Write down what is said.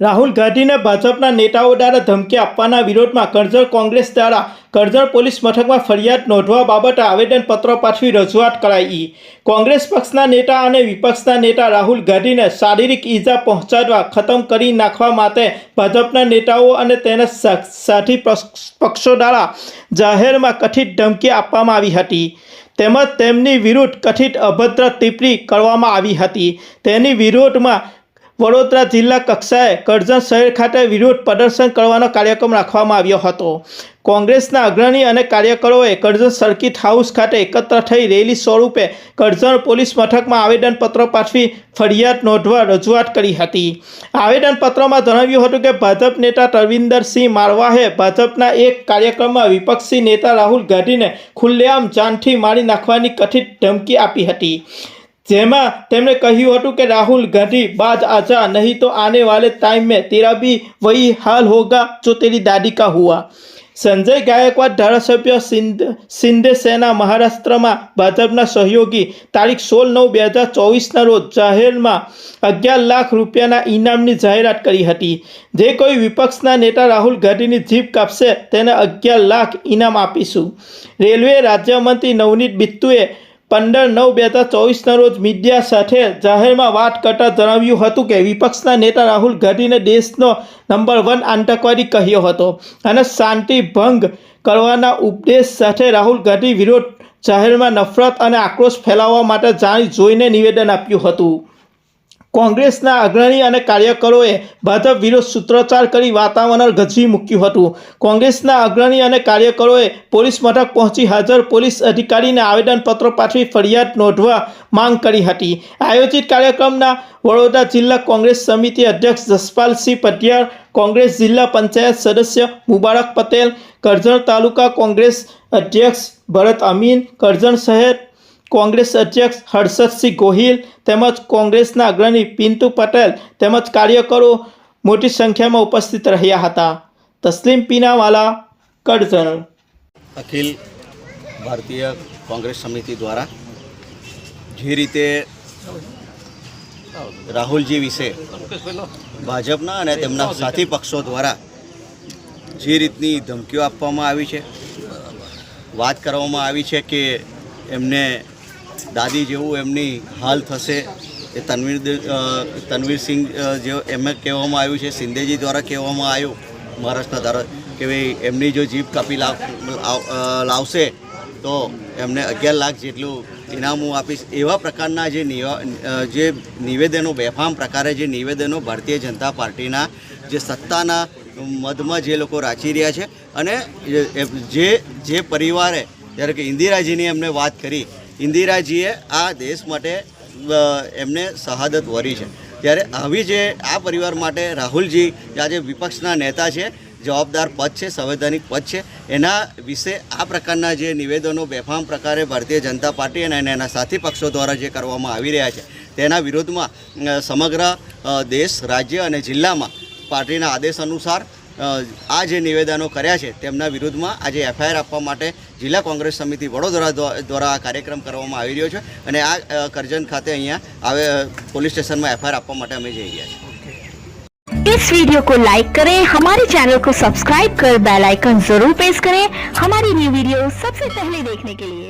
રાહુલ ગાંધીને ભાજપના નેતાઓ દ્વારા ધમકી આપવાના વિરોધમાં કરજણ કોંગ્રેસ દ્વારા કરજણ પોલીસ મથકમાં ફરિયાદ નોંધવા બાબતે આવેદનપત્ર પાઠવી રજૂઆત કરાઈ. કોંગ્રેસ પક્ષના નેતા અને વિપક્ષના નેતા રાહુલ ગાંધીને શારીરિક ઈજા પહોંચાડવા ખતમ કરી નાખવા માટે ભાજપના નેતાઓ અને તેના સાથી પક્ષો દ્વારા જાહેરમાં કથિત ધમકી આપવામાં આવી હતી. તેમજ તેમની વિરુદ્ધ કથિત અભદ્ર ટિપ્પણી કરવામાં આવી હતી. તેની વિરોધમાં વડોદરા જિલ્લા કક્ષાએ કરજણ શહેર ખાતે વિરોધ પ્રદર્શન કરવાનો કાર્યક્રમ રાખવામાં આવ્યો હતો. કોંગ્રેસના અગ્રણી અને કાર્યકરોએ કરજણ સર્કિટ હાઉસ ખાતે એકત્ર થઈ રેલી સ્વરૂપે કરજણ પોલીસ મથકમાં આવેદનપત્ર પાઠવી ફરિયાદ નોંધવા રજૂઆત કરી હતી. આવેદનપત્રમાં જણાવ્યું હતું કે, ભાજપ નેતા તરવિંદરસિંહ મારવાહે ભાજપના એક કાર્યક્રમમાં વિપક્ષી નેતા રાહુલ ગાંધીને ખુલ્લેઆમ જાનથી મારી નાખવાની કથિત ધમકી આપી હતી. જેમાં તેમણે કહ્યું હતું કે રાહુલ ગાંધી બાદ આજા નહીં તો આને વાલે टाइम તેરા तेरा भी હાલ હોગા જો તેરી तेरी दादी का સંજય ગાયકવાડ ધારાસભ્ય સિંધ, સિંધે સેના મહારાષ્ટ્રમાં ભાજપના સહયોગી. તારીખ સોળ નવ બે હજાર ચોવીસના રોજ જાહેરમાં અગિયાર લાખ રૂપિયાના ઇનામની જાહેરાત કરી હતી. જે કોઈ વિપક્ષના નેતા રાહુલ ગાંધીની જીભ કાપશે, તેને અગિયાર લાખ ઇનામ આપીશું. રેલવે રાજ્યમંત્રી નવનીત બિત્તુએ પંદર નવ બે હજાર ચોવીસના રોજ મીડિયા સાથે જાહેરમાં વાત કરતા જણાવ્યું હતું કે વિપક્ષના નેતા રાહુલ ગાંધીને દેશનો નંબર વન આતંકવાદી કહ્યો હતો અને શાંતિ ભંગ કરવાના ઉપદેશ સાથે રાહુલ ગાંધી વિરોધ જાહેરમાં નફરત અને આક્રોશ ફેલાવવા માટે જાણી જોઈને નિવેદન આપ્યું હતું. કોંગ્રેસના અગ્રણી અને કાર્યકરોએ ભાજપ વિરોધ સૂત્રોચ્ચાર કરી વાતાવરણ ગજવી મૂક્યું હતું. કોંગ્રેસના અગ્રણી અને કાર્યકરોએ પોલીસ મથક પહોંચી હાજર પોલીસ અધિકારીને આવેદનપત્ર પાઠવી ફરિયાદ નોંધવા માંગ કરી હતી. આયોજિત કાર્યક્રમના વડોદરા જિલ્લા કોંગ્રેસ સમિતિ અધ્યક્ષ જસપાલસિંહ પટિયાર, કોંગ્રેસ જિલ્લા પંચાયત સદસ્ય મુબારક પટેલ, કરજણ તાલુકા કોંગ્રેસ અધ્યક્ષ ભરત અમીન, કરજણ શહેર કોંગ્રેસ અધ્યક્ષ હર્ષદસિંહ ગોહિલ તેમજ કોંગ્રેસના અગ્રણી પિન્ટુ પટેલ તેમજ કાર્યકરો મોટી સંખ્યામાં ઉપસ્થિત રહ્યા હતા. તસ્લીમ પીનાવાલા, કરજણ. અખિલ ભારતીય કોંગ્રેસ સમિતિ દ્વારા જે રીતે રાહુલજી વિશે ભાજપના અને તેમના સાથી પક્ષો દ્વારા જે રીતની ધમકીઓ આપવામાં આવી છે, વાત કરવામાં આવી છે કે એમને દાદી જેવું એમની હાલ થશે એ તનવીર તનવીરસિંહ જે એમને કહેવામાં આવ્યું છે, સિંધેજી દ્વારા કહેવામાં આવ્યું, મહારાષ્ટ્રના ધારા, કે ભાઈ એમની જો જીભ કાપી લાવ, લાવ- લાવશે, તો એમને અગિયાર લાખ જેટલું ઇનામ આપીશ. એવા પ્રકારના જે જે નિવેદનો, બેફામ પ્રકારે જે નિવેદનો ભારતીય જનતા પાર્ટીના જે સત્તાના મધમાં જે લોકો રાચી રહ્યા છે અને જે જે પરિવારે, જ્યારે કે ઇન્દિરાજીની એમને વાત કરી ઇન્દિરાજીએ આ દેશ માટે એમને શહાદત વરી છે. ત્યારે આવી જે આ પરિવાર માટે રાહુલજી આજે વિપક્ષના નેતા છે, જવાબદાર પદ છે, સંવૈધાનિક પદ છે, એના વિશે આ પ્રકારના જે નિવેદનો બેફામ પ્રકારે ભારતીય જનતા પાર્ટી અને એના સાથી પક્ષો દ્વારા જે કરવામાં આવી રહ્યા છે, તેના વિરોધમાં સમગ્ર દેશ, રાજ્ય અને જિલ્લામાં પાર્ટીના આદેશ અનુસાર આ જે નિવેદનો કર્યા છે તેમના વિરુદ્ધમાં આજે એફઆઈઆર આપવા માટે જિલ્લા કોંગ્રેસ સમિતિ વડોદરા દ્વા- દ્વારા આ કાર્યક્રમ કરવામાં આવી રહ્યો છે અને આ અ, કરજણ ખાતે અહીંયા આવે અ, પોલીસ સ્ટેશનમાં એફઆઈઆર આપવા માટે અમે જઈ રહ્યા છીએ इस वीडियो को लाइक करें हमारे चैनल को सब्सक्राइब कर बेल आइकन जरूर प्रेस करें हमारी न्यू वीडियो सबसे पहले देखने के लिए